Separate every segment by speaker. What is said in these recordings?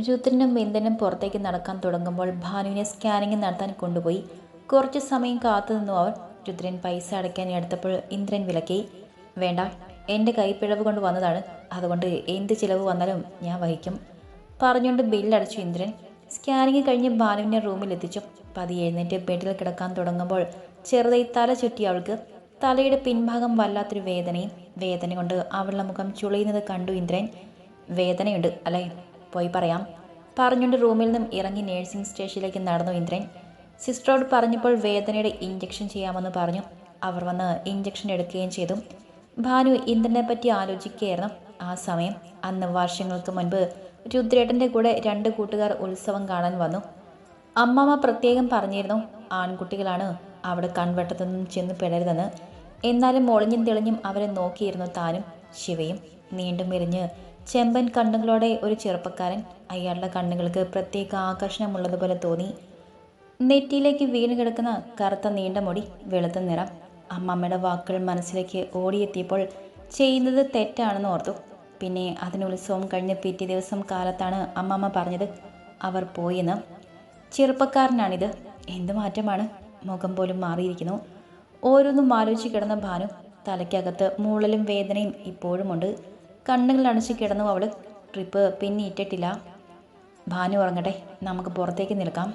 Speaker 1: രുദ്രനും ബിന്ദനും പുറത്തേക്ക് നടക്കാൻ തുടങ്ങുമ്പോൾ ഭാനുവിനെ സ്കാനിങ് നടത്താൻ കൊണ്ടുപോയി. കുറച്ച് സമയം കാത്തുനിന്നു അവർ. രുദ്രൻ പൈസ അടയ്ക്കാൻ എടുത്തപ്പോൾ ഇന്ദ്രൻ വിലക്കി. വേണ്ട എന്റെ കൈപ്പിഴവ് കൊണ്ട് വന്നതാണ്. അതുകൊണ്ട് എന്ത് ചിലവ് വന്നാലും ഞാൻ വഹിക്കും പറഞ്ഞുകൊണ്ട് ബില്ലടച്ചു ഇന്ദ്രൻ. സ്കാനിങ് കഴിഞ്ഞ് ഭാനുവിനെ റൂമിൽ എത്തിച്ചു. പതി എഴുന്നേറ്റ് ബെഡിൽ കിടക്കാൻ തുടങ്ങുമ്പോൾ ചെറുതായി തല ചുറ്റി അവൾക്ക് തലയുടെ പിൻഭാഗം വല്ലാത്തൊരു വേദനയും വേദന കൊണ്ട് അവളുടെ മുഖം ചുളിയുന്നത് കണ്ടു ഇന്ദ്രൻ. വേദനയുണ്ട് അല്ലേ? പോയി പറയാം. പറഞ്ഞുകൊണ്ട് റൂമിൽ നിന്നും ഇറങ്ങി നേഴ്സിംഗ് സ്റ്റേഷനിലേക്ക് നടന്നു ഇന്ദ്രൻ. സിസ്റ്ററോട് പറഞ്ഞപ്പോൾ വേദനയുടെ ഇഞ്ചക്ഷൻ ചെയ്യാമെന്ന് പറഞ്ഞു. അവർ വന്ന് ഇഞ്ചക്ഷൻ എടുക്കുകയും ചെയ്തു. ഭാനു ഇന്ദ്രനെ പറ്റി ആലോചിക്കുകയായിരുന്നു. ആ സമയം അന്ന് വർഷങ്ങൾക്ക് മുൻപ് രുദ്രേട്ടന്റെ കൂടെ രണ്ട് കൂട്ടുകാർ ഉത്സവം കാണാൻ വന്നു. അമ്മമ്മ പ്രത്യേകം പറഞ്ഞിരുന്നു ആൺകുട്ടികളാണ് അവിടെ കൺവെട്ടത്തൊന്നും ചെന്ന് പെടരുതെന്ന്. എന്നാലും ഒളിഞ്ഞും തെളിഞ്ഞും അവരെ നോക്കിയിരുന്നു താനും ശിവയും. നീണ്ടും എറിഞ്ഞ് ചെമ്പൻ കണ്ണുകളോടെ ഒരു ചെറുപ്പക്കാരൻ അയാളുടെ കണ്ണുകൾക്ക് പ്രത്യേക ആകർഷണമുള്ളതുപോലെ തോന്നി. നെറ്റിയിലേക്ക് വീണ് കിടക്കുന്ന കറുത്ത നീണ്ട മുടി വെളുത്ത നിറം അമ്മമ്മയുടെ വാക്കുകൾ മനസ്സിലേക്ക് ഓടിയെത്തിയപ്പോൾ ചെയ്യുന്നത് തെറ്റാണെന്ന് ഓർത്തു. പിന്നെ അതിന് ഉത്സവം കഴിഞ്ഞ് പിറ്റേ ദിവസം കാലത്താണ് അമ്മമ്മ പറഞ്ഞത് അവർ പോയെന്ന്. ചെറുപ്പക്കാരനാണിത്. എന്ത് മാറ്റമാണ്? മുഖം പോലും മാറിയിരിക്കുന്നു. ഓരോന്നും ആലോചിച്ച് കിടന്ന ഭാനു തലയ്ക്കകത്ത് മൂളലും വേദനയും ഇപ്പോഴുമുണ്ട്. കണ്ണുകൾ അടച്ച് കിടന്നു അവൾ ട്രിപ്പ് പിന്നെ ഇട്ടിട്ടില്ല. ഭാനു ഉറങ്ങട്ടെ നമുക്ക് പുറത്തേക്ക് നിൽക്കാം.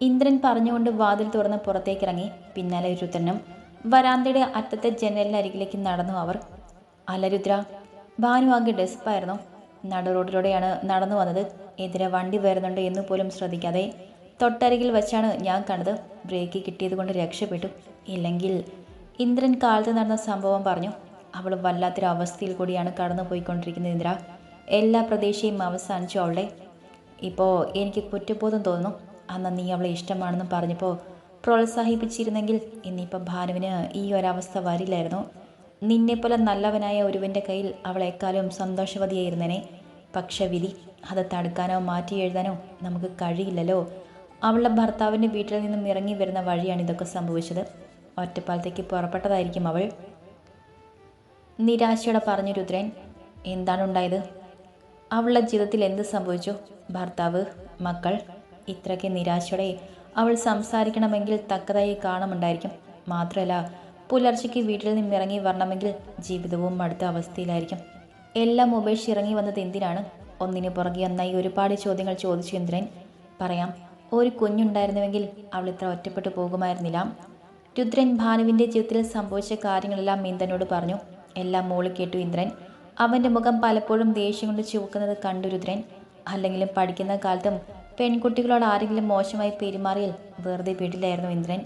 Speaker 1: ഇന്ദ്രൻ പറഞ്ഞുകൊണ്ട് വാതിൽ തുറന്ന് പുറത്തേക്കിറങ്ങി പിന്നാലെ രുദ്രനും വരാന്തയുടെ അറ്റത്തെ ജനലിനരികിലേക്ക് നടന്നു അവർ. അലരുദ്ര ഭാനു ആകെ ഡെസ്പായിരുന്നു. നടു റോഡിലൂടെയാണ് നടന്നു വന്നത്. എതിരെ വണ്ടി വരുന്നുണ്ട് എന്ന് പോലും ശ്രദ്ധിക്കാതെ തൊട്ടരികിൽ വെച്ചാണ് ഞാൻ കണ്ടത്. ബ്രേക്ക് കിട്ടിയത് കൊണ്ട് രക്ഷപ്പെട്ടു. ഇല്ലെങ്കിൽ ഇന്ദ്രൻ കാലത്ത് നടന്ന സംഭവം പറഞ്ഞു. അവൾ വല്ലാത്തൊരു അവസ്ഥയിൽ കൂടിയാണ് കടന്നു പോയിക്കൊണ്ടിരിക്കുന്നത് ഇന്ദ്ര. എല്ലാ പ്രതീക്ഷയും അവസാനിച്ചു അവളുടെ. ഇപ്പോൾ എനിക്ക് കുറ്റബോധം തോന്നുന്നു. അന്ന് നീ അവളെ ഇഷ്ടമാണെന്ന് പറഞ്ഞപ്പോൾ പ്രോത്സാഹിപ്പിച്ചിരുന്നെങ്കിൽ ഇന്നിപ്പോൾ ഭാനുവിന് ഈ ഒരവസ്ഥ വരില്ലായിരുന്നു. നിന്നെപ്പോലെ നല്ലവനായ ഒരുവന്റെ കയ്യിൽ അവളെക്കാളും സന്തോഷവതിയായിരുന്നേനെ. പക്ഷെ വിധി അത് തടുക്കാനോ മാറ്റി എഴുതാനോ നമുക്ക് കഴിയില്ലല്ലോ. അവളുടെ ഭർത്താവിന്റെ വീട്ടിൽ നിന്നും ഇറങ്ങി വരുന്ന വഴിയാണ് ഇതൊക്കെ സംഭവിച്ചത്. ഒറ്റപ്പാലത്തേക്ക് പുറപ്പെട്ടതായിരിക്കും അവൾ. നിരാശയോടെ പറഞ്ഞു രുദ്രൻ എന്താണ് ഉണ്ടായത്? അവളുടെ ജീവിതത്തിൽ എന്ത് സംഭവിച്ചു? ഭർത്താവ് മക്കൾ ഇത്രയ്ക്ക് നിരാശയോടെ അവൾ സംസാരിക്കണമെങ്കിൽ തക്കതായി കാണുമുണ്ടായിരിക്കും മാത്രമല്ല പുലർച്ചയ്ക്ക് വീട്ടിൽ നിന്ന് ഇറങ്ങി വരണമെങ്കിൽ ജീവിതവും അടുത്ത അവസ്ഥയിലായിരിക്കും. എല്ലാം ഉപേക്ഷിച്ച് ഇറങ്ങി വന്നത് എന്തിനാണ്? ഒന്നിനു പുറകെ ഒന്നായി ഒരുപാട് ചോദ്യങ്ങൾ ചോദിച്ചു ഇന്ദ്രൻ. പറയാം ഒരു കുഞ്ഞുണ്ടായിരുന്നുവെങ്കിൽ അവൾ ഇത്ര ഒറ്റപ്പെട്ടു പോകുമായിരുന്നില്ല. രുദ്രൻ ഭാനുവിന്റെ ജീവിതത്തിൽ സംഭവിച്ച കാര്യങ്ങളെല്ലാം ഇന്ദ്രനോട് പറഞ്ഞു. എല്ലാം മോളി കേട്ടു ഇന്ദ്രൻ. അവന്റെ മുഖം പലപ്പോഴും ദേഷ്യം കൊണ്ട് ചുവക്കുന്നത് കണ്ടു രുദ്രൻ. അല്ലെങ്കിലും പഠിക്കുന്ന കാലത്തും പെൺകുട്ടികളോട് ആരെങ്കിലും മോശമായി പെരുമാറിയാൽ വെറുതെ വീട്ടിലായിരുന്നു ഇന്ദ്രൻ.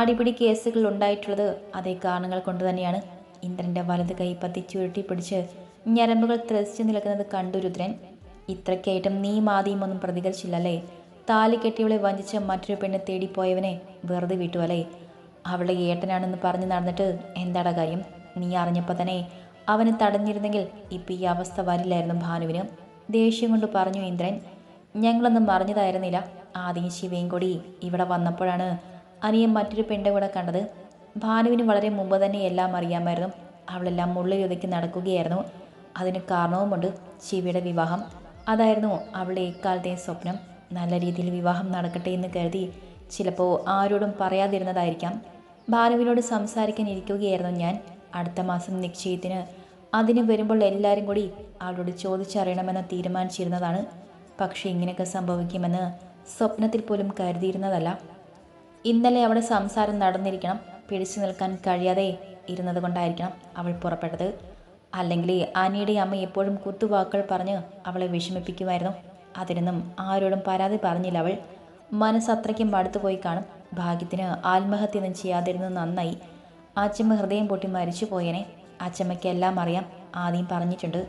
Speaker 1: അടിപിടി കേസുകൾ ഉണ്ടായിട്ടുള്ളത് അതേ കാരണങ്ങൾ കൊണ്ട് തന്നെയാണ് ഇന്ദ്രന്റെ വലത് കൈ പത്തി ചുരുട്ടി പിടിച്ച് ഞരമ്പുകൾ ത്രസിച്ചു നിൽക്കുന്നത് കണ്ടു രുദ്രൻ. ഇത്രയ്ക്കായിട്ടും നീ മാതിയും ഒന്നും പ്രതികരിച്ചില്ലല്ലേ? താലി കെട്ടിയവളെ വഞ്ചിച്ച മറ്റൊരു പെണ്ണ് തേടിപ്പോയവനെ വെറുതെ വിട്ടുവല്ലേ അവളെ ഏട്ടനാണെന്ന് പറഞ്ഞ് നടന്നിട്ട് എന്താടാ കാര്യം? നീ അറിഞ്ഞപ്പോൾ തന്നെ അവന് തടഞ്ഞിരുന്നെങ്കിൽ ഇപ്പം ഈ അവസ്ഥ വരില്ലായിരുന്നു ഭാനുവിന്. ദേഷ്യം കൊണ്ട് പറഞ്ഞു ഇന്ദ്രൻ ഞങ്ങളൊന്നും അറിഞ്ഞതായിരുന്നില്ല. ആദ്യം ശിവയും കൂടി ഇവിടെ വന്നപ്പോഴാണ് അനിയൻ മറ്റൊരു പെണ്ണ കൂടെ കണ്ടത്. ഭാനുവിന് വളരെ മുമ്പ് തന്നെ എല്ലാം അറിയാമായിരുന്നു. അവളെല്ലാം മുള്ളിലൊതുക്കി നടക്കുകയായിരുന്നു. അതിന് കാരണവുമുണ്ട് ശിവയുടെ വിവാഹം. അതായിരുന്നു അവളുടെ എക്കാലത്തെയും സ്വപ്നം. നല്ല രീതിയിൽ വിവാഹം നടക്കട്ടെ എന്ന് കരുതി ചിലപ്പോൾ ആരോടും പറയാതിരുന്നതായിരിക്കാം. ഭാനുവിനോട് സംസാരിക്കാൻ ഇരിക്കുകയായിരുന്നു ഞാൻ. അടുത്ത മാസം നിശ്ചയത്തിന് അതിന് വരുമ്പോൾ എല്ലാവരും കൂടി അവളോട് ചോദിച്ചറിയണമെന്ന് തീരുമാനിച്ചിരുന്നതാണ്. പക്ഷേ ഇങ്ങനെയൊക്കെ സംഭവിക്കുമെന്ന് സ്വപ്നത്തിൽ പോലും കരുതിയിരുന്നതല്ല. ഇന്നലെ അവിടെ സംസാരം നടന്നിരിക്കണം പിടിച്ചു നിൽക്കാൻ കഴിയാതെ ഇരുന്നത് കൊണ്ടായിരിക്കണം അവൾ പുറപ്പെട്ടത്. അല്ലെങ്കിൽ ആനിയുടെ അമ്മ എപ്പോഴും കുത്തുവാക്കുകൾ പറഞ്ഞ് അവളെ വിഷമിപ്പിക്കുമായിരുന്നു. അതിനൊന്നും ആരോടും പരാതി പറഞ്ഞില്ല അവൾ. മനസ്സത്രയ്ക്കും അടുത്തുപോയി കാണും. ഭാഗ്യത്തിന് ആത്മഹത്യ ഒന്നും ചെയ്യാതിരുന്നത് നന്നായി. അച്ചമ്മ ഹൃദയം പൊട്ടി മരിച്ചു പോയനെ. ആച്ചമ്മയ്ക്ക് എല്ലാം അറിയാം. ആദ്യം പറഞ്ഞിട്ടുണ്ട്.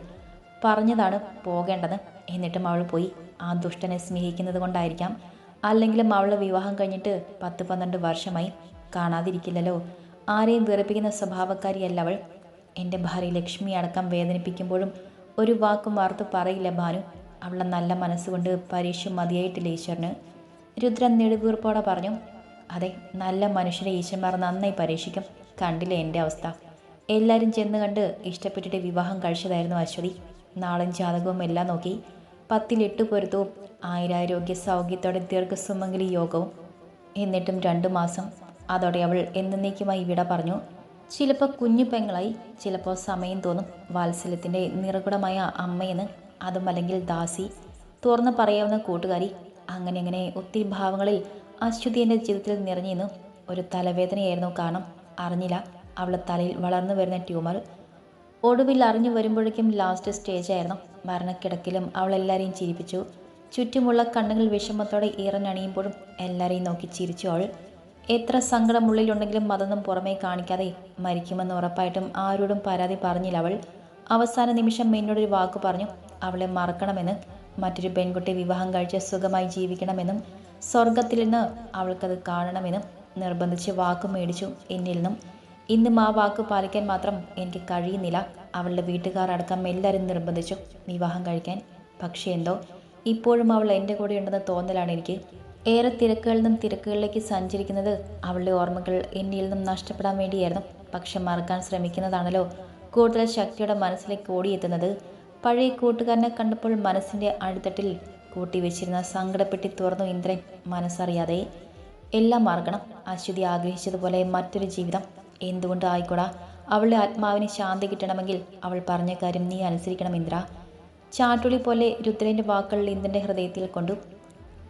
Speaker 1: പറഞ്ഞതാണ് പോകേണ്ടത്. എന്നിട്ടും അവൾ പോയി. ആ ദുഷ്ടനെ സ്നേഹിക്കുന്നത് കൊണ്ടായിരിക്കാം. അല്ലെങ്കിലും അവളുടെ വിവാഹം കഴിഞ്ഞിട്ട് പത്ത് പന്ത്രണ്ട് വർഷമായി. കാണാതിരിക്കില്ലല്ലോ. ആരെയും വിറപ്പിക്കുന്ന സ്വഭാവക്കാരിയല്ല അവൾ. എന്റെ ഭാര്യ ലക്ഷ്മി അടക്കം വേദനിപ്പിക്കുമ്പോഴും ഒരു വാക്കും വാർത്ത് പറയില്ല ഭാനു. അവളെ നല്ല മനസ്സുകൊണ്ട് പരീക്ഷ മതിയായിട്ടില്ല ഈശ്വരന്. രുദ്രൻ നെടുവീർപ്പോടെ പറഞ്ഞു അതെ നല്ല മനുഷ്യരെ ഈശ്വരന്മാർ നന്നായി പരീക്ഷിക്കും. കണ്ടില്ലേ എന്റെ അവസ്ഥ? എല്ലാവരും ചെന്ന് കണ്ട് ഇഷ്ടപ്പെട്ടിട്ട് വിവാഹം കഴിച്ചതായിരുന്നു അശ്വതി. നാളും ജാതകവും എല്ലാം നോക്കി പത്തിലെട്ട് പൊരുത്തവും ആയിരാരോഗ്യ സൗഖ്യത്തോടെ ദീർഘസുമംഗലി യോഗവും. എന്നിട്ടും രണ്ടു മാസം അതോടെ അവൾ എന്നേക്കുമായി വിട പറഞ്ഞു. ചിലപ്പോൾ കുഞ്ഞു പെങ്ങളായി ചിലപ്പോൾ സമയം തോന്നും വാത്സല്യത്തിന്റെ നിറകുടമായ അമ്മയെന്ന്. അതും അല്ലെങ്കിൽ ദാസി. തുറന്ന് പറയാവുന്ന കൂട്ടുകാരി. അങ്ങനെ അങ്ങനെ ഒത്തിരി ഭാവങ്ങളിൽ അശ്വതി എന്റെ ജീവിതത്തിൽ നിറഞ്ഞിരുന്നു ഒരു തലവേദനയായിരുന്നു കാരണം. അറിഞ്ഞില്ല. അവളെ തലയിൽ വളർന്നു വരുന്ന ട്യൂമർ ഒടുവിൽ അറിഞ്ഞു വരുമ്പോഴേക്കും ലാസ്റ്റ് സ്റ്റേജ് ആയിരുന്നു. മരണക്കിടക്കിലും അവളെല്ലാവരെയും ചിരിപ്പിച്ചു. ചുറ്റുമുള്ള കണ്ണുകൾ വിഷമത്തോടെ ഈറനണിയുമ്പോഴും എല്ലാവരെയും നോക്കി ചിരിച്ചു അവൾ. എത്ര സങ്കടമുള്ളിലുണ്ടെങ്കിലും അതൊന്നും പുറമേ കാണിക്കാതെ മരിക്കുമെന്ന് ഉറപ്പായിട്ടും ആരോടും പരാതി പറഞ്ഞില്ല അവൾ. അവസാന നിമിഷം എന്നോടൊരു വാക്ക് പറഞ്ഞു. അവളെ മറക്കണമെന്ന് മറ്റൊരു പെൺകുട്ടി വിവാഹം കഴിച്ച് സുഖമായി ജീവിക്കണമെന്നും സ്വർഗത്തിൽ നിന്ന് അവൾക്കത് കാണണമെന്നും നിർബന്ധിച്ച് വാക്ക് മേടിച്ചു. എന്നിൽ നിന്നും ഇന്നും ആ വാക്ക് പാലിക്കാൻ മാത്രം എനിക്ക് കഴിയുന്നില്ല. അവളുടെ വീട്ടുകാർ അടക്കം എല്ലാവരും നിർബന്ധിച്ചു വിവാഹം കഴിക്കാൻ. പക്ഷേ എന്തോ ഇപ്പോഴും അവൾ എന്റെ കൂടെ ഉണ്ടെന്ന് തോന്നലാണ് എനിക്ക്. ഏറെ തിരക്കുകളിൽ നിന്നും തിരക്കുകളിലേക്ക് സഞ്ചരിക്കുന്നത് അവളുടെ ഓർമ്മകൾ എന്നിൽ നിന്നും നഷ്ടപ്പെടാൻ വേണ്ടിയായിരുന്നു. പക്ഷെ മറക്കാൻ ശ്രമിക്കുന്നതാണല്ലോ കൂടുതൽ ശക്തിയുടെ മനസ്സിലേക്ക് ഓടിയെത്തുന്നത്. പഴയ കൂട്ടുകാരനെ കണ്ടപ്പോൾ മനസ്സിന്റെ അടിത്തട്ടിൽ കൂട്ടി വെച്ചിരുന്ന സങ്കടപ്പെട്ടി തുറന്നു ഇന്ദ്രൻ മനസ്സറിയാതെ എല്ലാം മറക്കണം. അശ്വതി ആഗ്രഹിച്ചതുപോലെ മറ്റൊരു ജീവിതം എന്തുകൊണ്ട് ആയിക്കോടാ? അവളുടെ ആത്മാവിന് ശാന്തി കിട്ടണമെങ്കിൽ അവൾ പറഞ്ഞ കാര്യം നീ അനുസരിക്കണം ഇന്ദ്ര. ചാട്ടുളി പോലെ രുദ്രന്റെ വാക്കുകൾ ഇന്ദ്രന്റെ ഹൃദയത്തിൽ കൊണ്ടു.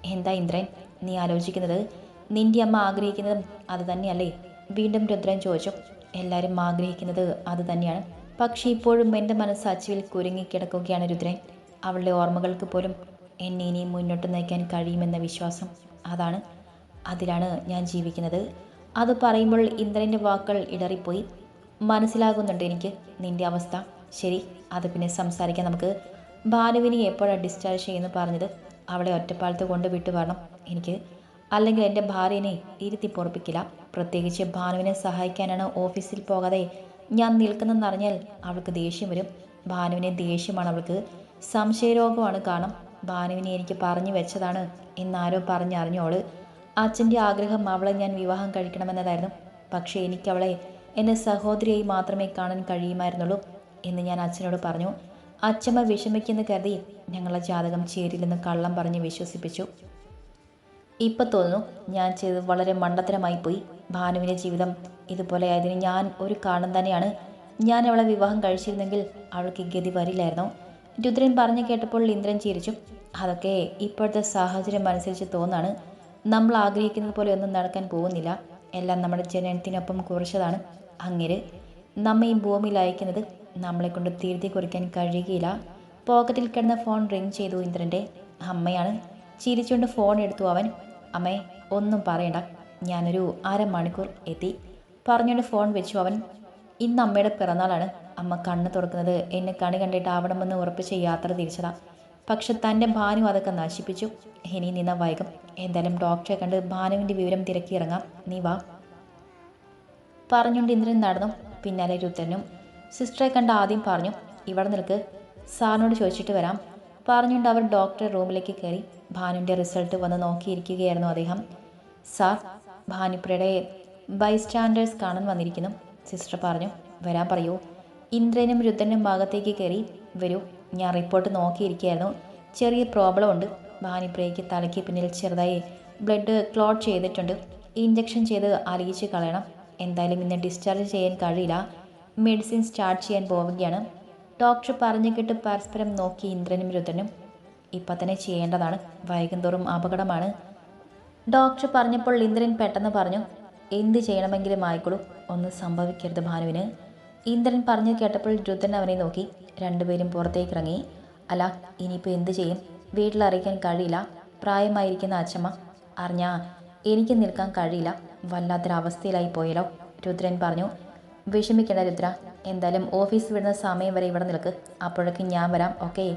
Speaker 1: എന്താ ഇന്ദ്രൻ നീ ആലോചിക്കുന്നത്? നിന്റെ അമ്മ ആഗ്രഹിക്കുന്നതും അത് തന്നെയല്ലേ? വീണ്ടും രുദ്രൻ ചോദിച്ചു. എല്ലാവരും ആഗ്രഹിക്കുന്നത് അത് തന്നെയാണ്. പക്ഷേ ഇപ്പോഴും എന്റെ മനസ്സ് അച്ചുവിൽ കുരുങ്ങിക്കിടക്കുകയാണ് രുദ്രൻ. അവളുടെ ഓർമ്മകൾക്ക് പോലും എന്നെ ഇനിയും മുന്നോട്ട് നയിക്കാൻ കഴിയുമെന്ന വിശ്വാസം അതാണ്. അതിലാണ് ഞാൻ ജീവിക്കുന്നത്. അത് പറയുമ്പോൾ ഇന്ദ്രന്റെ വാക്കുകൾ ഇടറിപ്പോയി. മനസ്സിലാകുന്നുണ്ട് എനിക്ക് നിന്റെ അവസ്ഥ. ശരി അത് പിന്നെ സംസാരിക്കാം നമുക്ക്. ഭാനുവിനെ എപ്പോഴാണ് ഡിസ്ചാർജ് ചെയ്യുന്നു പറഞ്ഞത്? അവളെ ഒറ്റപ്പാലത്ത് കൊണ്ട് വിട്ടു വരണം എനിക്ക്. അല്ലെങ്കിൽ എന്റെ ഭാര്യനെ ഇരുത്തി പൊറപ്പിക്കില്ല പ്രത്യേകിച്ച് ഭാനുവിനെ സഹായിക്കാനാണ് ഓഫീസിൽ പോകാതെ ഞാൻ നിൽക്കുന്നതെന്നറിഞ്ഞാൽ അവൾക്ക് ദേഷ്യം വരും. ഭാനുവിനെ ദേഷ്യമാണ് അവൾക്ക്. സംശയരോഗമാണ് കാണും ഭാനുവിനെ എനിക്ക് പറഞ്ഞു വെച്ചതാണ് എന്നാരോ പറഞ്ഞറിഞ്ഞോൾ അച്ഛന്റെ ആഗ്രഹം അവളെ ഞാൻ വിവാഹം കഴിക്കണമെന്നതായിരുന്നു. പക്ഷേ എനിക്കവളെ എന്റെ സഹോദരിയായി മാത്രമേ കാണാൻ കഴിയുമായിരുന്നുള്ളൂ എന്ന് ഞാൻ അച്ഛനോട് പറഞ്ഞു. അച്ഛമ്മ വിഷമിക്കുന്ന കരുതി ഞങ്ങളെ ജാതകം ചേരില്ലെന്ന് കള്ളം പറഞ്ഞ് വിശ്വസിപ്പിച്ചു. ഇപ്പം തോന്നുന്നു ഞാൻ ചെയ്തത് വളരെ മണ്ടത്തരമായി പോയി. ഭാനുവിന്റെ ജീവിതം ഇതുപോലെ ആയതിന് ഞാൻ ഒരു കാരണം തന്നെയാണ്. ഞാൻ അവളെ വിവാഹം കഴിച്ചിരുന്നെങ്കിൽ അവൾക്ക് ഗതി വരില്ലായിരുന്നു. രുദ്രൻ പറഞ്ഞു കേട്ടപ്പോൾ ഇന്ദ്രൻ ചിരിച്ചു. അതൊക്കെ ഇപ്പോഴത്തെ സാഹചര്യം അനുസരിച്ച് തോന്നാണ് നമ്മൾ ആഗ്രഹിക്കുന്നത് പോലെ ഒന്നും നടക്കാൻ പോകുന്നില്ല. എല്ലാം നമ്മുടെ ജനനത്തിനൊപ്പം കുറിച്ചതാണ്. അങ്ങനെ നമ്മെ ഈ ഭൂമിയിൽ അയക്കുന്നത് നമ്മളെ കൊണ്ട് തീരുതി കുറിക്കാൻ കഴിയുകയില്ല. പോക്കറ്റിൽ കിടന്ന ഫോൺ റിങ് ചെയ്തു ഇന്ദ്രന്റെ. അമ്മയാണ്. ചിരിച്ചുകൊണ്ട് ഫോൺ എടുത്തു അവൻ. അമ്മേ ഒന്നും പറയണ്ട. ഞാനൊരു അരമണിക്കൂർ എത്തി. പറഞ്ഞുകൊണ്ട് ഫോൺ വെച്ചു അവൻ. ഇന്ന് അമ്മയുടെ പിറന്നാളാണ്. അമ്മ കണ്ണ് തുറക്കുന്നത് എന്നെ കണി കണ്ടിട്ടാവണമെന്ന് ഉറപ്പിച്ച യാത്ര തിരിച്ചതാ. പക്ഷെ തന്റെ ഭാനു അതൊക്കെ നശിപ്പിച്ചു. ഇനി നിന്ന വൈകും. എന്തായാലും ഡോക്ടറെ കണ്ട് ഭാനുവിന്റെ വിവരം തിരക്കി ഇറങ്ങാം. നീ വാ. പറഞ്ഞുകൊണ്ട് ഇന്ദ്രൻ നടന്നു. പിന്നാലെ രുദ്രനും സിസ്റ്ററെ കണ്ട് ആദ്യം പറഞ്ഞു ഇവിടെ നിൽക്ക്. സാറിനോട് ചോദിച്ചിട്ട് വരാം. പറഞ്ഞുകൊണ്ട് അവർ ഡോക്ടറെ റൂമിലേക്ക് കയറി. ഭാനുവിന്റെ റിസൾട്ട് വന്ന് നോക്കിയിരിക്കുകയായിരുന്നു അദ്ദേഹം. സാർ ഭാനുപ്രയുടെ ബൈസ്റ്റാൻഡേഴ്സ് കാണാൻ വന്നിരിക്കുന്നു സിസ്റ്റർ പറഞ്ഞു. വരാൻ പറയൂ. ഇന്ദ്രനും രുദ്രനും ഭാഗത്തേക്ക് കയറി വരൂ. ഞാൻ റിപ്പോർട്ട് നോക്കിയിരിക്കുകയായിരുന്നു. ചെറിയ പ്രോബ്ലം ഉണ്ട്. ബാനിപ്രയ്ക്ക് തലയ്ക്ക് പിന്നിൽ ചെറുതായി ബ്ലഡ് ക്ലോട്ട് ചെയ്തിട്ടുണ്ട്. ഇഞ്ചക്ഷൻ ചെയ്ത് അലിയിച്ച് കളയണം. എന്തായാലും ഇന്ന് ഡിസ്ചാർജ് ചെയ്യാൻ കഴിയില്ല. മെഡിസിൻ സ്റ്റാർട്ട് ചെയ്യാൻ പോവുകയാണ്. ഡോക്ടർ പറഞ്ഞു കേട്ട് പരസ്പരം നോക്കി ഇന്ദ്രനും രുദ്രനും. ഇപ്പം തന്നെ ചെയ്യേണ്ടതാണ്. വൈകുന്തോറും അപകടമാണ്. ഡോക്ടർ പറഞ്ഞപ്പോൾ ഇന്ദ്രൻ പെട്ടെന്ന് പറഞ്ഞു എന്ത് ചെയ്യണമെങ്കിലും ആയിക്കോളൂ. ഒന്നും സംഭവിക്കരുത് ഭാനുവിന്. ഇന്ദ്രൻ പറഞ്ഞു കേട്ടപ്പോൾ രുദ്രൻ അവനെ നോക്കി. രണ്ടുപേരും പുറത്തേക്ക് ഇറങ്ങി അല്ല ഇനിയിപ്പോൾ എന്തു ചെയ്യും? വീട്ടിൽ അറിയിക്കാൻ കഴിയില്ല. പ്രായമായിരിക്കുന്ന അച്ഛമ്മ അറിഞ്ഞാ എനിക്ക് നിൽക്കാൻ കഴിയില്ല. വല്ലാത്തൊരവസ്ഥയിലായി പോയല്ലോ രുദ്രൻ പറഞ്ഞു. വിഷമിക്കേണ്ട രുദ്ര. എന്തായാലും ഓഫീസ് വിടുന്ന സമയം വരെ ഇവിടെ നിൽക്ക്. അപ്പോഴേക്കും ഞാൻ വരാം ഓക്കെ?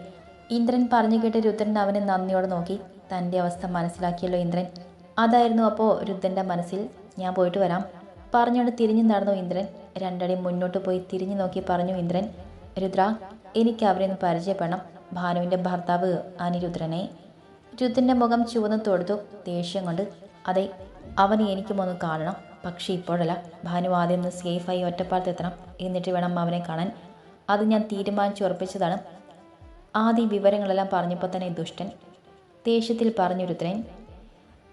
Speaker 1: ഇന്ദ്രൻ പറഞ്ഞു കേട്ട് രുദ്രൻ അവനെ നന്ദിയോടെ നോക്കി. തന്റെ അവസ്ഥ മനസ്സിലാക്കിയല്ലോ ഇന്ദ്രൻ. അതായിരുന്നു അപ്പോൾ രുദ്രന്റെ മനസ്സിൽ. ഞാൻ പോയിട്ട് വരാം പറഞ്ഞുകൊണ്ട് തിരിഞ്ഞു നടന്നു ഇന്ദ്രൻ. രണ്ടടി മുന്നോട്ട് പോയി തിരിഞ്ഞു നോക്കി പറഞ്ഞു ഇന്ദ്രൻ രുദ്ര എനിക്ക് അവരെ ഒന്ന് പരിചയപ്പെടണം. ഭാനുവിന്റെ ഭർത്താവ് അനിരുദ്രനെ രുദ്രന്റെ മുഖം ചുവന്ന് തൊടുത്തു ദേഷ്യം കൊണ്ട് അതെ അവനെ എനിക്കും ഒന്ന് കാണണം. പക്ഷേ ഇപ്പോഴല്ല. ഭാനു ആദ്യം ഒന്ന് സേഫായി ഒറ്റപ്പാലത്ത് എത്തണം. എന്നിട്ട് വേണം അവനെ കാണാൻ. അത് ഞാൻ തീരുമാനിച്ചുറപ്പിച്ചതാണ് ആദ്യ വിവരങ്ങളെല്ലാം പറഞ്ഞപ്പോൾ തന്നെ ദുഷ്ടൻ. ദേഷ്യത്തിൽ പറഞ്ഞു രുദ്രൻ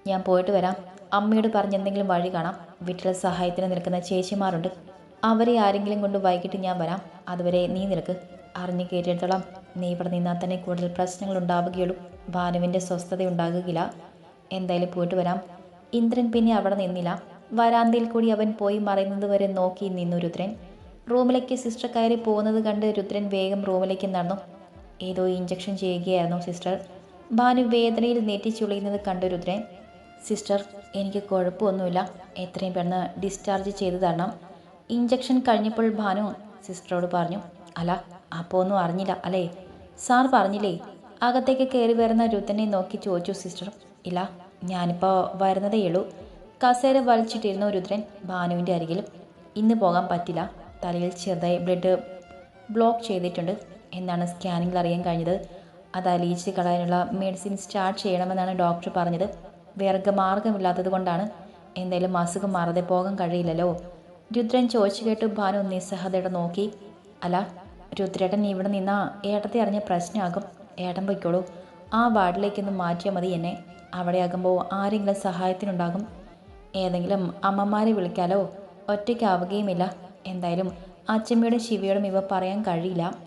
Speaker 1: ഞാൻ പോയിട്ട് വരാം. അമ്മയോട് പറഞ്ഞെന്തെങ്കിലും വഴി കാണാം. വീട്ടിലെ സഹായത്തിന് നിൽക്കുന്ന ചേച്ചിമാരുണ്ട്. അവരെ ആരെങ്കിലും കൊണ്ട് വൈകിട്ട് ഞാൻ വരാം. അതുവരെ നീ നിനക്ക് അറിഞ്ഞു കയറ്റിയിടത്തോളം നീ ഇവിടെ നിന്നാൽ തന്നെ കൂടുതൽ പ്രശ്നങ്ങൾ ഉണ്ടാവുകയുള്ളൂ. ഭാനുവിന്റെ സ്വസ്ഥത ഉണ്ടാകുകയില്ല. എന്തായാലും പോയിട്ട് വരാം. ഇന്ദ്രൻ പിന്നെ അവിടെ നിന്നില്ല. വരാന്തയിൽ കൂടി അവൻ പോയി മറയുന്നത് വരെ നോക്കി നിന്നു രുദ്രൻ. റൂമിലേക്ക് സിസ്റ്റർ കയറി പോകുന്നത് കണ്ട് രുദ്രൻ വേഗം റൂമിലേക്ക് നടന്നു. ഏതോ ഇഞ്ചക്ഷൻ ചെയ്യുകയായിരുന്നു സിസ്റ്റർ. ഭാനു വേദനയിൽ നെറ്റിച്ചുളിയുന്നത് കണ്ടു രുദ്രൻ. സിസ്റ്റർ എനിക്ക് കുഴപ്പമൊന്നുമില്ല. എത്രയും പെട്ടെന്ന് ഡിസ്ചാർജ് ചെയ്തു തരണം. ഇഞ്ചക്ഷൻ കഴിഞ്ഞപ്പോൾ ഭാനു സിസ്റ്ററോട് പറഞ്ഞു അല്ല അപ്പോൾ ഒന്നും അറിഞ്ഞില്ല അല്ലേ? സാർ പറഞ്ഞില്ലേ അകത്തേക്ക് കയറി വരുന്ന രുത്തനെ നോക്കി ചോദിച്ചു സിസ്റ്റർ. ഇല്ല ഞാനിപ്പോൾ വരുന്നതേ ഉള്ളൂ. കസേര വലിച്ചിട്ടിരുന്ന രുദ്രൻ ഭാനുവിന്റെ അരികിലും ഇന്ന് പോകാൻ പറ്റില്ല തലയിൽ ചെറുതായി ബ്ലഡ് ബ്ലോക്ക് ചെയ്തിട്ടുണ്ട് എന്നാണ് സ്കാനിങ്ങിൽ അറിയാൻ കഴിഞ്ഞത്. അത് അലിയിച്ച് കളയാനുള്ള മെഡിസിൻ സ്റ്റാർട്ട് ചെയ്യണമെന്നാണ് ഡോക്ടർ പറഞ്ഞത്. വേറെ മാർഗമില്ലാത്തത് കൊണ്ടാണ്. എന്തായാലും അസുഖം മാറാതെ പോകാൻ കഴിയില്ലല്ലോ. രുദ്രൻ ചോദിച്ചു കേട്ട് ഭാനു നിസ്സഹതയുടെ നോക്കി. അല്ല രുദ്രേട്ടൻ ഇവിടെ നിന്നാ? ഏട്ടത്തെ അറിഞ്ഞ പ്രശ്നമാകും ഏട്ടൻ പൊയ്ക്കോളൂ. ആ വാർഡിലേക്കൊന്ന് മാറ്റിയാൽ മതി എന്നെ. അവിടെ ആകുമ്പോൾ ആരെങ്കിലും സഹായത്തിനുണ്ടാകും. ഏതെങ്കിലും അമ്മമാരെ വിളിക്കാലോ? ഒറ്റയ്ക്കാവുകയുമില്ല എന്തായാലും അച്ചമ്മയോടും ശിവയോടും ഇവ പറയാൻ കഴിയില്ല.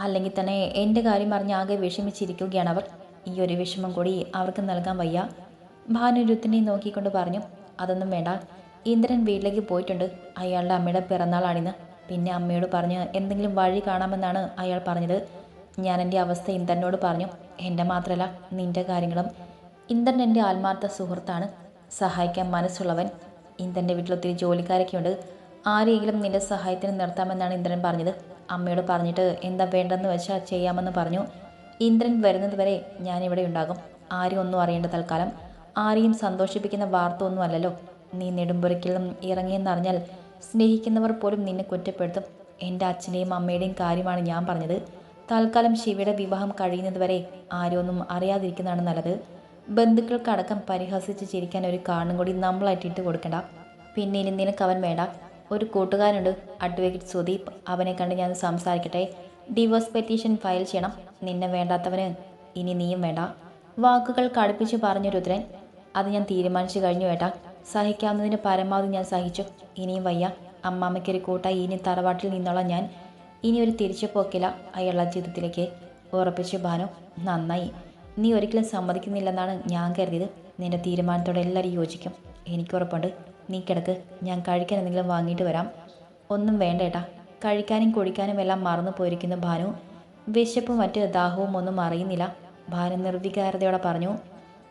Speaker 1: അല്ലെങ്കിൽ തന്നെ എന്റെ കാര്യം അറിഞ്ഞ് ആകെ വിഷമിച്ചിരിക്കുകയാണ് അവർ. ഈ ഒരു വിഷമം കൂടി അവർക്ക് നൽകാൻ വയ്യ. ഭാനുരുത്തിനെ നോക്കിക്കൊണ്ട് പറഞ്ഞു. അതൊന്നും വേണ്ട. ഇന്ദ്രൻ വീട്ടിലേക്ക് പോയിട്ടുണ്ട്. അയാളുടെ അമ്മയുടെ പിറന്നാളാണിന്ന്. പിന്നെ അമ്മയോട് പറഞ്ഞ് എന്തെങ്കിലും വഴി കാണാമെന്നാണ് അയാൾ പറഞ്ഞത്. ഞാൻ എന്റെ അവസ്ഥ ഇന്ദ്രനോട് പറഞ്ഞു എന്റെ മാത്രമല്ല നിന്റെ കാര്യങ്ങളും. ഇന്ദ്രൻ എന്റെ ആത്മാർത്ഥ സുഹൃത്താണ്. സഹായിക്കാൻ മനസ്സുള്ളവൻ. ഇന്ദ്രന്റെ വീട്ടിൽ ഒത്തിരി ജോലിക്കാരൊക്കെ ഉണ്ട് ആരെങ്കിലും നിന്റെ സഹായത്തിന് നിർത്താമെന്നാണ് ഇന്ദ്രൻ പറഞ്ഞത്. അമ്മയോട് പറഞ്ഞിട്ട് എന്താ വേണ്ടെന്ന് വെച്ചാൽ ചെയ്യാമെന്ന് പറഞ്ഞു. ഇന്ദ്രൻ വരുന്നത് വരെ ഞാനിവിടെ ഉണ്ടാകും. ആരും ഒന്നും അറിയേണ്ട തൽക്കാലം. ആരെയും സന്തോഷിപ്പിക്കുന്ന വാർത്ത ഒന്നും അല്ലല്ലോ. നീ നെടുമ്പുരയ്ക്കിലും ഇറങ്ങിയെന്നറിഞ്ഞാൽ സ്നേഹിക്കുന്നവർ പോലും നിന്നെ കുറ്റപ്പെടുത്തും. എന്റെ അച്ഛന്റെയും അമ്മയുടെയും കാര്യമാണ് ഞാൻ പറഞ്ഞത്. തൽക്കാലം ശിവയുടെ വിവാഹം കഴിയുന്നതുവരെ ആരോന്നും അറിയാതിരിക്കുന്നതാണ് നല്ലത്. ബന്ധുക്കൾക്കടക്കം പരിഹസിച്ച് ചിരിക്കാൻ ഒരു കാണും കൂടി നമ്മളായിട്ട് ഇട്ട് കൊടുക്കണ്ട. പിന്നെ ഇനി നിനക്ക് അവൻ വേണ്ട. ഒരു കൂട്ടുകാരുണ്ട് അഡ്വക്കേറ്റ് സുദീപ്. അവനെ കണ്ട് ഞാൻ സംസാരിക്കട്ടെ. ഡിവോഴ്സ് പെറ്റീഷൻ ഫയൽ ചെയ്യണം. നിന്നെ വേണ്ടാത്തവന് ഇനി നീയും വേണ്ട. വാക്കുകൾ കടുപ്പിച്ച് പറഞ്ഞു രുദ്രൻ അത് ഞാൻ തീരുമാനിച്ചു കഴിഞ്ഞു ഏട്ടാ. സഹിക്കാവുന്നതിന് പരമാവധി ഞാൻ സഹിച്ചു. ഇനിയും വയ്യ. അമ്മാമ്മയ്ക്കൊരു കൂട്ടായി ഇനി തറവാട്ടിൽ നിന്നുള്ള ഞാൻ. ഇനി ഒരു തിരിച്ചു പോക്കില്ല. അയാളുടെ ജീവിതത്തിലേക്ക് ഉറപ്പിച്ചു ഭാനു. നന്നായി. നീ ഒരിക്കലും സമ്മതിക്കുന്നില്ലെന്നാണ് ഞാൻ കരുതിയത്. നിന്റെ തീരുമാനത്തോടെ എല്ലാവരും യോജിക്കും. എനിക്ക് എനിക്കുറപ്പുണ്ട്. നീ കിടക്ക്. ഞാൻ കഴിക്കാൻ എന്തെങ്കിലും വാങ്ങിയിട്ട് വരാം. ഒന്നും വേണ്ട ഏട്ടാ. കഴിക്കാനും കുടിക്കാനും എല്ലാം മറന്നു പോയിരിക്കുന്ന ഭാനു. വിശപ്പും മറ്റ് ദാഹവും ഒന്നും അറിയുന്നില്ല. ഭാനു നിർവികാരതയോടെ പറഞ്ഞു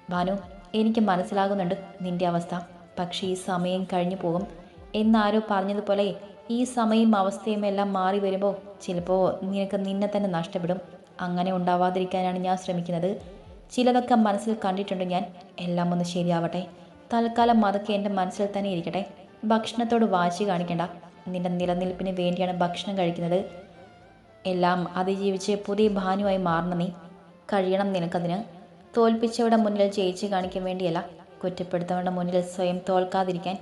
Speaker 1: ഭാനു എനിക്ക് മനസ്സിലാകുന്നുണ്ട് നിന്റെ അവസ്ഥ. പക്ഷേ ഈ സമയം കഴിഞ്ഞു പോകും. എന്നാരോ പറഞ്ഞതുപോലെ ഈ സമയം അവസ്ഥയും എല്ലാം മാറി വരുമ്പോൾ ചിലപ്പോൾ നിനക്ക് നിന്നെ തന്നെ നഷ്ടപ്പെടും. അങ്ങനെ ഉണ്ടാവാതിരിക്കാനാണ് ഞാൻ ശ്രമിക്കുന്നത്. ചിലതൊക്കെ മനസ്സിൽ കണ്ടിട്ടുണ്ട് ഞാൻ. എല്ലാം ഒന്ന് ശരിയാവട്ടെ. തൽക്കാലം അതൊക്കെ എന്റെ മനസ്സിൽ തന്നെ ഇരിക്കട്ടെ. ഭക്ഷണത്തോട് വാശി കാണിക്കണ്ട. നിന്റെ നിലനിൽപ്പിന് വേണ്ടിയാണ് ഭക്ഷണം കഴിക്കുന്നത്. എല്ലാം അതിജീവിച്ച് പുതിയ ഭാനുവായി മാറണം നീ. കഴിയണം നിനക്കതിന്. തോൽപ്പിച്ചവരുടെ മുന്നിൽ ജയിച്ച് കാണിക്കാൻ വേണ്ടിയല്ല. കുറ്റപ്പെടുത്തവരുടെ മുന്നിൽ സ്വയം തോൽക്കാതിരിക്കാൻ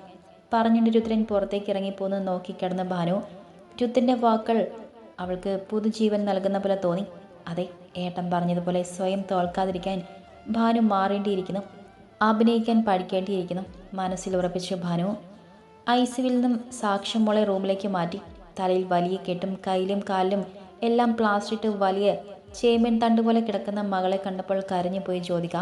Speaker 1: പറഞ്ഞുകൊണ്ട് രുദ്രൻ പുറത്തേക്ക് ഇറങ്ങിപ്പോന്ന് നോക്കിക്കിടന്ന ഭാനു രുദ്രന്റെ വാക്കുകൾ അവൾക്ക് പുതുജീവൻ നൽകുന്ന പോലെ തോന്നി. അതെ ഏട്ടൻ പറഞ്ഞതുപോലെ സ്വയം തോൽക്കാതിരിക്കാൻ ഭാനു മാറേണ്ടിയിരിക്കുന്നു. അഭിനയിക്കാൻ പഠിക്കേണ്ടിയിരിക്കുന്നു മനസ്സിൽ ഉറപ്പിച്ച ഭാനു. ഐ സിവിൽ നിന്നും സാക്ഷ്യം മോളെ റൂമിലേക്ക് മാറ്റി. തലയിൽ വലിയ കെട്ടും കയ്യിലും കാലിലും എല്ലാം പ്ലാസ്റ്റിട്ട് വലിയ ചേമ്പൻ തണ്ട് പോലെ കിടക്കുന്ന മകളെ കണ്ടപ്പോൾ കരഞ്ഞു പോയി ജ്യോതിക.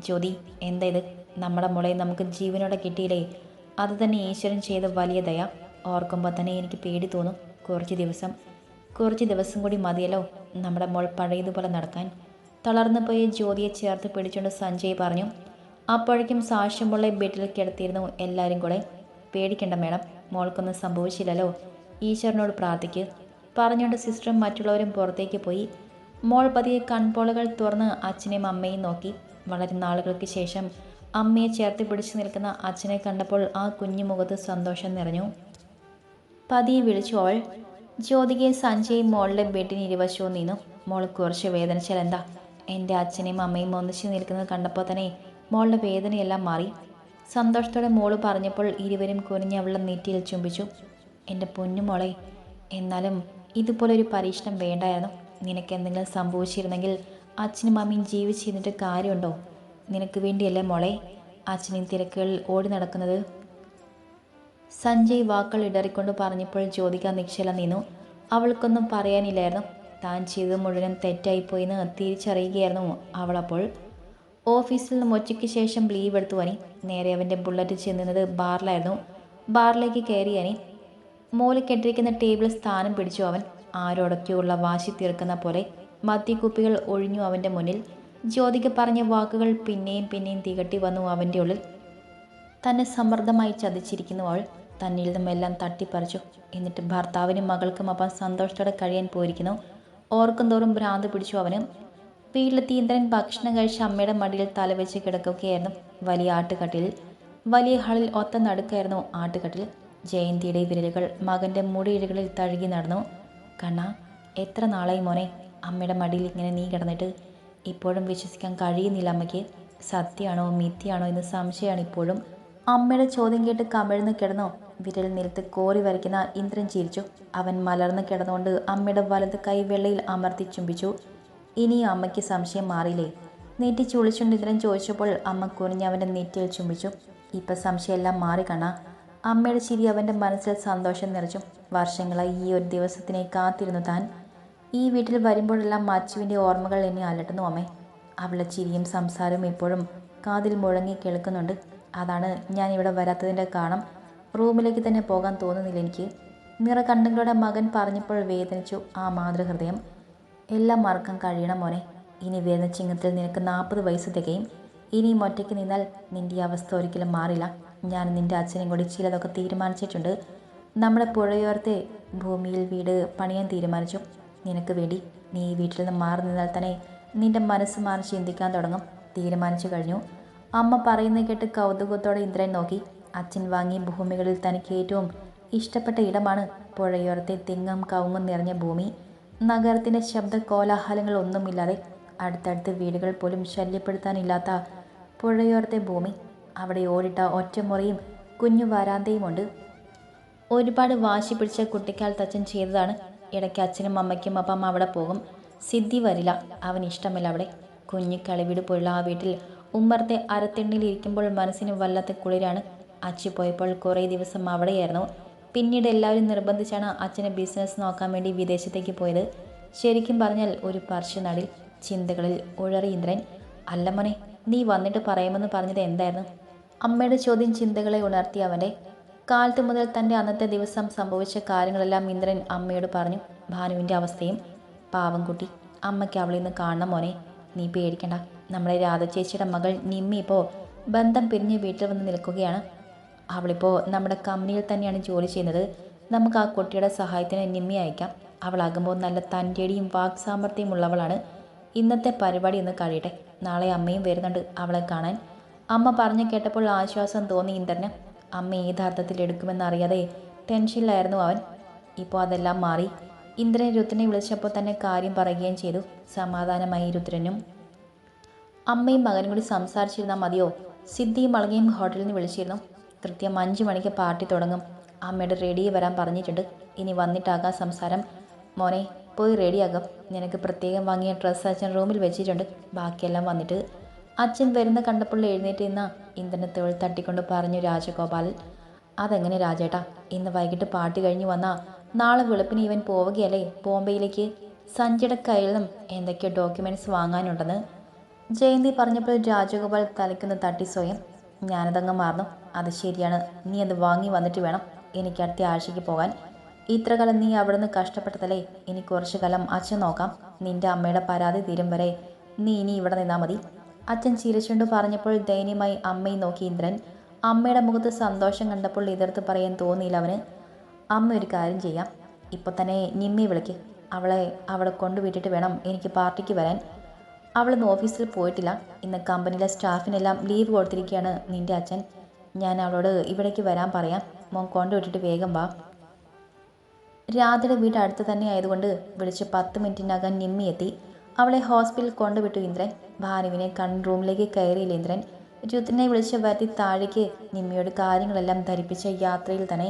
Speaker 1: ജ്യോതി എന്താ ഇത്? നമ്മുടെ മുളയിൽ നമുക്ക് ജീവനോടെ കിട്ടിയില്ലേ? അത് തന്നെ ഈശ്വരൻ ചെയ്ത വലിയ ദയ. ഓർക്കുമ്പോൾ തന്നെ എനിക്ക് പേടി തോന്നും. കുറച്ച് ദിവസം. കുറച്ച് ദിവസം കൂടി മതിയല്ലോ നമ്മുടെ മോൾ പഴയതുപോലെ നടക്കാൻ. തളർന്നു പോയ ജ്യോതിയെ ചേർത്ത് പിടിച്ചുകൊണ്ട് സഞ്ജയ് പറഞ്ഞു അപ്പോഴേക്കും സാക്ഷ്യമുള്ള ബെഡിൽ കിടത്തിയിരുന്നു എല്ലാവരും കൂടെ. പേടിക്കണ്ട മേഡം മോൾക്കൊന്നും സംഭവിച്ചില്ലല്ലോ. ഈശ്വരനോട് പ്രാർത്ഥിക്ക്. പറഞ്ഞുകൊണ്ട് സിസ്റ്ററും മറ്റുള്ളവരും പുറത്തേക്ക് പോയി. മോൾ പതിയെ കൺപോളകൾ തുറന്ന് അച്ഛനെയും അമ്മയും നോക്കി. വളരെ നാളുകൾക്ക് ശേഷം അമ്മയെ ചേർത്ത് പിടിച്ചു നിൽക്കുന്ന അച്ഛനെ കണ്ടപ്പോൾ ആ കുഞ്ഞു മുഖത്ത് സന്തോഷം നിറഞ്ഞു. പതിയെ വിളിച്ചു അവൾ ജ്യോതികയെ സഞ്ജയും മോളുടെ ബെഡിന് ഇരുവശവും നിന്നു. മോൾ കുറച്ച് വേദനിച്ചാൽ എന്താ? എന്റെ അച്ഛനെയും അമ്മയും ഒന്നിച്ചു നിൽക്കുന്നത് കണ്ടപ്പോൾ തന്നെ മോളുടെ വേദനയെല്ലാം മാറി. സന്തോഷത്തോടെ മോൾ പറഞ്ഞപ്പോൾ ഇരുവരും കുനിഞ്ഞ് അവളെ നെറ്റിയിൽ ചുംബിച്ചു. എന്റെ പൊന്നു മോളെ എന്നാലും ഇതുപോലൊരു പരീക്ഷണം വേണ്ടായിരുന്നു. നിനക്ക് എന്തെങ്കിലും സംഭവിച്ചിരുന്നെങ്കിൽ അച്ഛനും അമ്മയും ജീവിച്ചിരുന്നിട്ട് കാര്യമുണ്ടോ? നിനക്ക് വേണ്ടിയല്ല മോളെ അച്ഛനും തിരക്കുകളിൽ ഓടി നടക്കുന്നത്? സഞ്ജയ് വാക്കുകൾ ഇടറിക്കൊണ്ട് പറഞ്ഞപ്പോൾ ജ്യോതിക നിശ്ചല നിന്നു. അവൾക്കൊന്നും പറയാനില്ലായിരുന്നു. താൻ ചെയ്തത് മുഴുവൻ തെറ്റായിപ്പോയെന്ന് തിരിച്ചറിയുകയായിരുന്നു അവളപ്പോൾ. ഓഫീസിൽ നിന്നും ഉച്ചയ്ക്ക് ശേഷം ലീവ് എടുത്തു അനി. നേരെ അവന്റെ ബുള്ളറ്റ് ചെന്നുന്നത് ബാറിലായിരുന്നു. ബാറിലേക്ക് കയറി അനി. മോൽ കെട്ടിരിക്കുന്ന ടേബിൾ സ്ഥാനം പിടിച്ചു അവൻ. ആരോടൊക്കെയുള്ള വാശി തീർക്കുന്ന പോലെ മദ്യക്കുപ്പികൾ ഒഴിഞ്ഞു അവന്റെ മുന്നിൽ. ജ്യോതിക പറഞ്ഞ വാക്കുകൾ പിന്നെയും പിന്നെയും തികട്ടി വന്നു അവന്റെ ഉള്ളിൽ. തന്നെ സമ്മർദ്ദമായി ചതിച്ചിരിക്കുന്നു അവൾ. തന്നിൽ നിന്നുമെല്ലാം തട്ടിപ്പറിച്ചു. എന്നിട്ട് ഭർത്താവിനും മകൾക്കും അപ്പം സന്തോഷത്തോടെ കഴിയാൻ പോയിരിക്കുന്നു. ഓർക്കും തോറും ഭ്രാന്ത് പിടിച്ചു അവന്. വീട്ടിലെത്തി ഇന്ദ്രൻ ഭക്ഷണം കഴിച്ച് അമ്മയുടെ മടിയിൽ തലവെച്ച് കിടക്കുകയായിരുന്നു വലിയ ആട്ടുകട്ടിൽ വലിയ ഹാളിൽ ഒത്ത നടുക്കായിരുന്നു ആട്ടുകട്ടിൽ. ജയന്തിയുടെ വിരലുകൾ മകന്റെ മുടിയിഴകളിൽ തഴുകി നടന്നു. കണ്ണ എത്ര നാളായി മോനെ? അമ്മയുടെ മടിയിൽ ഇങ്ങനെ നീ കിടന്നിട്ട് ഇപ്പോഴും വിശ്വസിക്കാൻ കഴിയുന്നില്ല അമ്മയ്ക്ക്. സത്യമാണോ മിഥ്യയാണോ എന്ന് സംശയമാണ് ഇപ്പോഴും. അമ്മയുടെ ചോദ്യം കേട്ട് കമിഴ്ന്ന് കിടന്നോ. വിരൽ നിലത്ത് കോറി വരയ്ക്കുന്ന ഇന്ദ്രൻ ചിരിച്ചു. അവൻ മലർന്ന് കിടന്നുകൊണ്ട് അമ്മയുടെ വലത് കൈ വെള്ളയിൽ അമർത്തി ചുംബിച്ചു. ഇനിയും അമ്മയ്ക്ക് സംശയം മാറിയില്ലേ? നെറ്റി ചുളിച്ചുകൊണ്ട് ഇന്ദ്രൻ ചോദിച്ചപ്പോൾ അമ്മ കുനിഞ്ഞ് അവന്റെ നെറ്റിയിൽ ചുംബിച്ചു. ഇപ്പം സംശയമെല്ലാം മാറി കണ്ണ അമ്മയുടെ ചിരി അവന്റെ മനസ്സിൽ സന്തോഷം നിറച്ചു. വർഷങ്ങളായി ഈ ഒരു ദിവസത്തിനെ കാത്തിരുന്നു താൻ. ഈ വീട്ടിൽ വരുമ്പോഴെല്ലാം മച്ചുവിന്റെ ഓർമ്മകൾ എന്നെ അലട്ടുന്നു അമ്മേ. അവളുടെ ചിരിയും സംസാരവും ഇപ്പോഴും കാതിൽ മുഴങ്ങി കേൾക്കുന്നുണ്ട്. അതാണ് ഞാൻ ഇവിടെ വരാത്തതിന്റെ കാരണം. റൂമിലേക്ക് തന്നെ പോകാൻ തോന്നുന്നില്ല എനിക്ക്. നിറ കണ്ണുകളുടെ മകൻ പറഞ്ഞപ്പോൾ വേദനിച്ചു ആ മാതൃഹൃദയം. എല്ലാം മറക്കാൻ കഴിയണം മോനെ. ഇനി വരുന്ന ചിങ്ങത്തിൽ നിനക്ക് നാൽപ്പത് വയസ്സ് തികയും. ഇനിയും ഒറ്റയ്ക്ക് നിന്നാൽ നിന്റെ അവസ്ഥ ഒരിക്കലും മാറില്ല. ഞാൻ നിന്റെ അച്ഛനും കൂടി ചിലതൊക്കെ തീരുമാനിച്ചിട്ടുണ്ട്. നമ്മുടെ പുഴയോരത്തെ ഭൂമിയിൽ വീട് പണിയാൻ തീരുമാനിച്ചു. നിനക്ക് വേണ്ടി നീ വീട്ടിൽ നിന്ന് മാറി നിന്നാൽ തന്നെ നിന്റെ മനസ്സ് മാറി ചിന്തിക്കാൻ തുടങ്ങും. തീരുമാനിച്ചു കഴിഞ്ഞു. അമ്മ പറയുന്നത് കേട്ട് കൗതുകത്തോടെ ഇന്ദ്രൻ നോക്കി. അച്ഛൻ വാങ്ങിയ ഭൂമികളിൽ തനിക്ക് ഏറ്റവും ഇഷ്ടപ്പെട്ട ഇടമാണ് പുഴയോരത്തെ തെങ്ങും കവുങ്ങും നിറഞ്ഞ ഭൂമി. നഗരത്തിന്റെ ശബ്ദ കോലാഹലങ്ങൾ ഒന്നുമില്ലാതെ അടുത്തടുത്ത് വീടുകൾ പോലും ശല്യപ്പെടുത്താനില്ലാത്ത പുഴയോരത്തെ ഭൂമി. അവിടെ ഓടിട്ട ഒറ്റമുറിയും കുഞ്ഞു വരാന്തയുമുണ്ട് ഒരുപാട് വാശി പിടിച്ച കുട്ടിക്കാലത്തച്ഛൻ ചെയ്തതാണ് ഇടയ്ക്ക് അച്ഛനും അമ്മയ്ക്കും അപ്പം അവിടെ പോകും. സിദ്ധി വരില്ല. അവൻ ഇഷ്ടമല്ല അവിടെ. കുഞ്ഞു കളിവീട് പോലുള്ള ആ വീട്ടിൽ ഉമ്മർത്തെ അരത്തിണ്ണിൽ ഇരിക്കുമ്പോൾ മനസ്സിന് വല്ലാത്ത കുളിരാണ്. അച്ഛൻ പോയപ്പോൾ കുറേ ദിവസം അവിടെയായിരുന്നു. പിന്നീട് എല്ലാവരും നിർബന്ധിച്ചാണ് അച്ഛനെ ബിസിനസ് നോക്കാൻ വേണ്ടി വിദേശത്തേക്ക് പോയത്. ശരിക്കും പറഞ്ഞാൽ ഒരു പർശ്വനാടിൽ ചിന്തകളിൽ ഉഴറി ഇന്ദ്രൻ അല്ല മോനെ നീ വന്നിട്ട് പറയുമെന്ന് പറഞ്ഞത് എന്തായിരുന്നു? അമ്മയുടെ ചോദ്യം ചിന്തകളെ ഉണർത്തി അവന്റെ കാലത്ത് മുതൽ തന്റെ അന്നത്തെ ദിവസം സംഭവിച്ച കാര്യങ്ങളെല്ലാം ഇന്ദ്രൻ അമ്മയോട് പറഞ്ഞു. ഭാനുവിന്റെ അവസ്ഥയും പാവം കുട്ടി. അമ്മയ്ക്ക് അവളിൽ നിന്ന് കാണണം മോനെ. നീ പേടിക്കണ്ട. നമ്മുടെ രാധചേച്ചിയുടെ മകൾ നിമ്മി ഇപ്പോൾ ബന്ധം പിരിഞ്ഞ് വീട്ടിൽ വന്ന് നിൽക്കുകയാണ്. അവളിപ്പോൾ നമ്മുടെ കമ്പനിയിൽ തന്നെയാണ് ജോലി ചെയ്യുന്നത്. നമുക്ക് ആ കുട്ടിയുടെ സഹായത്തിന് നിമ്മി അയക്കാം. അവളാകുമ്പോൾ നല്ല തന്റെടിയും വാക് സാമർഥ്യം ഉള്ളവളാണ്. ഇന്നത്തെ പരിപാടി ഒന്ന് കഴിയട്ടെ. നാളെ അമ്മയും വരുന്നുണ്ട് അവളെ കാണാൻ. അമ്മ പറഞ്ഞു കേട്ടപ്പോൾ ആശ്വാസം തോന്നി ഇന്ദ്രന്. അമ്മ യഥാർത്ഥത്തിൽ എടുക്കുമെന്ന് അറിയാതെ ടെൻഷനിലായിരുന്നു അവൻ. ഇപ്പോൾ അതെല്ലാം മാറി. ഇന്ദ്രൻ രുദ്രനെ വിളിച്ചപ്പോൾ തന്നെ കാര്യം പറയുകയും ചെയ്തു. സമാധാനമായി രുദ്രനും. അമ്മയും മകനും കൂടി സംസാരിച്ചിരുന്നാൽ മതിയോ? സിദ്ധിയും മളകയും ഹോട്ടലിൽ നിന്ന് വിളിച്ചിരുന്നു. കൃത്യം അഞ്ച് മണിക്ക് പാർട്ടി തുടങ്ങും. അമ്മയുടെ റെഡി വരാൻ പറഞ്ഞിട്ടുണ്ട്. ഇനി വന്നിട്ടാകാം സംസാരം. മോനെ പോയി റെഡിയാകാം നിനക്ക് പ്രത്യേകം വാങ്ങിയ ഡ്രസ്സ് അച്ഛൻ റൂമിൽ വെച്ചിട്ടുണ്ട്. ബാക്കിയെല്ലാം വന്നിട്ട് അച്ഛൻ വരുന്ന കണ്ടപ്പോൾ എഴുന്നേറ്റ് നിന്ന ഇന്ദ്രനെ തട്ടിക്കൊണ്ട് പറഞ്ഞു രാജഗോപാലൻ അതെങ്ങനെ രാജേട്ടാ? ഇന്ന് വൈകിട്ട് പാട്ട് കഴിഞ്ഞു വന്നാ നാളെ വെളുപ്പിന് ഇവൻ പോവുകയല്ലേ? ബോംബെയിലേക്ക്? സഞ്ജയുടെ കയ്യിൽ നിന്നും എന്തൊക്കെയോ ഡോക്യുമെന്റ്സ് വാങ്ങാനുണ്ടെന്ന്. ജയന്തി പറഞ്ഞപ്പോൾ രാജഗോപാൽ തലയ്ക്കൊന്ന് തട്ടി സ്വയം ഞാനതങ്ങ് മാറുന്നു. അത് ശരിയാണ്. നീ അത് വാങ്ങി വന്നിട്ട് വേണം എനിക്ക് അടുത്ത ആഴ്ചയ്ക്ക് പോകാൻ. ഇത്ര കാലം നീ അവിടെ നിന്ന് കഷ്ടപ്പെട്ടതല്ലേ? ഇനി കുറച്ചു കാലം അച്ഛൻ നോക്കാം. നിന്റെ അമ്മയുടെ പരാതി തീരും വരെ നീ ഇനി ഇവിടെ നിന്നാൽ മതി. അച്ഛൻ ചിരിച്ചുകൊണ്ട് പറഞ്ഞപ്പോൾ ദയനീയമായി അമ്മയും നോക്കി ഇന്ദ്രൻ. അമ്മയുടെ മുഖത്ത് സന്തോഷം കണ്ടപ്പോൾ എതിർത്ത് പറയാൻ തോന്നിയില്ല അവന്. അമ്മ ഒരു കാര്യം ചെയ്യാം. ഇപ്പോൾ തന്നെ നിമ്മി വിളിക്ക്. അവളെ അവളെ കൊണ്ടുവിട്ടിട്ട് വേണം എനിക്ക് പാർട്ടിക്ക് വരാൻ. അവളിന്ന് ഓഫീസിൽ പോയിട്ടില്ല. ഇന്ന് കമ്പനിയിലെ സ്റ്റാഫിനെല്ലാം ലീവ് കൊടുത്തിരിക്കുകയാണ് നിന്റെ അച്ഛൻ. ഞാൻ അവളോട് ഇവിടേക്ക് വരാൻ പറയാം. മോൻ കൊണ്ടുവിട്ടിട്ട് വേഗം വാ. രാധയുടെ വീട് അടുത്ത് തന്നെ ആയതുകൊണ്ട് വിളിച്ച് പത്ത് മിനിറ്റിനകം നിമ്മി എത്തി. അവളെ ഹോസ്പിറ്റലിൽ കൊണ്ടുവിട്ടു ഇന്ദ്രൻ. ഭാനുവിനെ റൂമിലേക്ക് കയറിയില്ല ഇന്ദ്രൻ. രുദ്രനെ വിളിച്ച് വരുത്തി താഴേക്ക് നിമ്മിയോട് കാര്യങ്ങളെല്ലാം ധരിപ്പിച്ച യാത്രയിൽ തന്നെ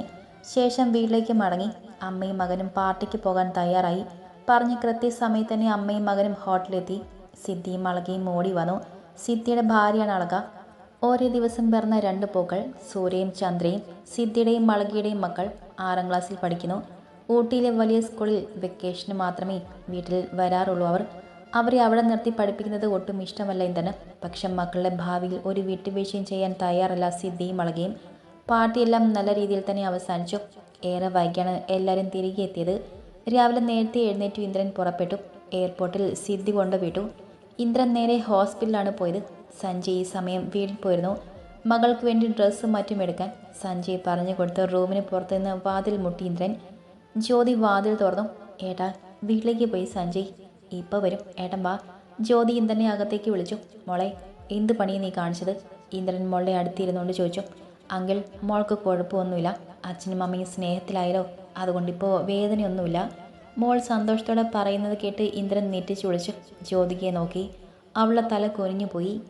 Speaker 1: ശേഷം വീട്ടിലേക്ക് മടങ്ങി അമ്മയും മകനും പാർട്ടിക്ക് പോകാൻ തയ്യാറായി. പറഞ്ഞ കൃത്യസമയത്ത് തന്നെ അമ്മയും മകനും ഹോട്ടലിലെത്തി. സിദ്ധിയും അളകയും ഓടി വന്നു. സിദ്ധിയുടെ ഭാര്യയാണ് അളക. ഓരോ ദിവസം പിറന്ന രണ്ട് പൂക്കൾ സൂര്യയും ചന്ദ്രയും സിദ്ധിയുടെയും മളകിയുടെയും മക്കൾ ആറാം ക്ലാസ്സിൽ പഠിക്കുന്നു. ഊട്ടിയിലെ വലിയ സ്കൂളിൽ വെക്കേഷന് മാത്രമേ വീട്ടിൽ വരാറുള്ളൂ അവർ. അവരെ അവിടെ നിർത്തി പഠിപ്പിക്കുന്നത് ഒട്ടും ഇഷ്ടമല്ല ഇന്ദ്രന്. പക്ഷെ മക്കളുടെ ഭാവിയിൽ ഒരു വിട്ടുവീഴ്ചയും ചെയ്യാൻ തയ്യാറല്ല സിദ്ധിയും അളകയും പാർട്ടിയെല്ലാം നല്ല രീതിയിൽ തന്നെ അവസാനിച്ചു. ഏറെ വൈകിയാണ് എല്ലാവരും തിരികെ എത്തിയത്. രാവിലെ നേരത്തെ എഴുന്നേറ്റു ഇന്ദ്രൻ പുറപ്പെട്ടു. എയർപോർട്ടിൽ സിദ്ധി കൊണ്ടുവിട്ടു. ഇന്ദ്രൻ നേരെ ഹോസ്പിറ്റലാണ് പോയത്. സഞ്ജയ് ഈ സമയം വീട്ടിൽ പോയിരുന്നു. മകൾക്ക് വേണ്ടി ഡ്രസ്സ് മറ്റും എടുക്കാൻ സഞ്ജയ് പറഞ്ഞു കൊടുത്ത് റൂമിന് പുറത്തുനിന്ന് വാതിൽ മുട്ടി ഇന്ദ്രൻ. ജ്യോതി വാതിൽ തുറന്നു. ഏട്ടാ വീട്ടിലേക്ക് പോയി സഞ്ജയ്. ഇപ്പോൾ വരും. ഏട്ടൻ വാ. ജ്യോതി ഇന്ദ്രനെ അകത്തേക്ക് വിളിച്ചു. മോളെ എന്ത് പണിയും നീ കാണിച്ചത്? ഇന്ദ്രൻ മോളെ അടുത്തിരുന്നുകൊണ്ട് ചോദിച്ചു. അങ്കിൾ മോൾക്ക് കുഴപ്പമൊന്നുമില്ല. അച്ഛനും അമ്മയും സ്നേഹത്തിലായാലോ അതുകൊണ്ടിപ്പോൾ വേദനയൊന്നുമില്ല. മോൾ സന്തോഷത്തോടെ പറയുന്നത് കേട്ട് ഇന്ദ്രൻ നെറ്റിച്ചു വിളിച്ചു. ജ്യോതികയെ നോക്കി. അവളെ തല കുനിഞ്ഞു പോയി